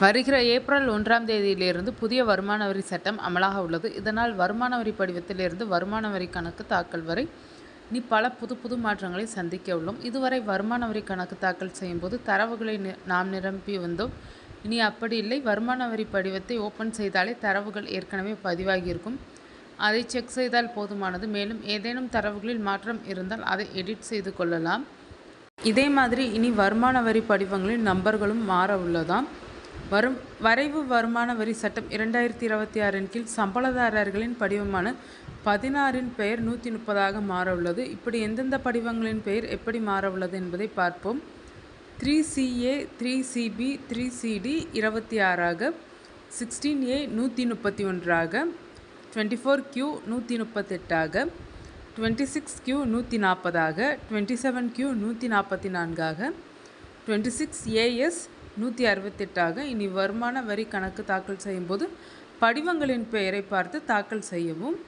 வருகிற ஏப்ரல் ஒன்றாம் தேதியிலிருந்து புதிய வருமான வரி சட்டம் அமலாக உள்ளது. இதனால் வருமான வரி படிவத்திலிருந்து வருமான வரி கணக்கு தாக்கல் வரை இனி பல புது புது மாற்றங்களை சந்திக்க உள்ளோம். இதுவரை வருமான வரி கணக்கு தாக்கல் செய்யும்போது தரவுகளை நி- நாம் நிரம்பி வந்தோம். இனி அப்படி இல்லை. வருமான வரி படிவத்தை ஓப்பன் செய்தாலே தரவுகள் ஏற்கனவே பதிவாகியிருக்கும் அதை செக் செய்தால் போதுமானது. மேலும் ஏதேனும் தரவுகளில் மாற்றம் இருந்தால் அதை எடிட் செய்து கொள்ளலாம். இதே மாதிரி இனி வருமான வரி படிவங்களின் நம்பர்களும் மாற உள்ளதாம். வரும் வரைவு வருமான வரி சட்டம் இரண்டாயிரத்தி இருபத்தி ஆறின் கீழ் சம்பளதாரர்களின் படிவமான பதினாறின் பெயர் நூற்றி முப்பதாக மாற உள்ளது இப்படி எந்தெந்த படிவங்களின் பெயர் எப்படி மாற உள்ளது என்பதை பார்ப்போம். Three CA three CB three CD இருபத்தி ஆறாக சிக்ஸ்டீன் ஏ நூற்றி முப்பத்தி ஒன்றாக டுவெண்ட்டி ஃபோர் கியூ நூற்றி முப்பத்தெட்டாக டுவெண்ட்டி சிக்ஸ் கியூ நூற்றி நாற்பதாக டுவெண்ட்டி செவன் கியூ நூற்றி நாற்பத்தி நான்காக டுவெண்ட்டி சிக்ஸ் ஏஎஸ் நூற்றி அறுபத்தெட்டாக இனி வருமான வரி கணக்கு தாக்கல் செய்யும்போது படிவங்களின் பெயரை பார்த்து தாக்கல் செய்யவும்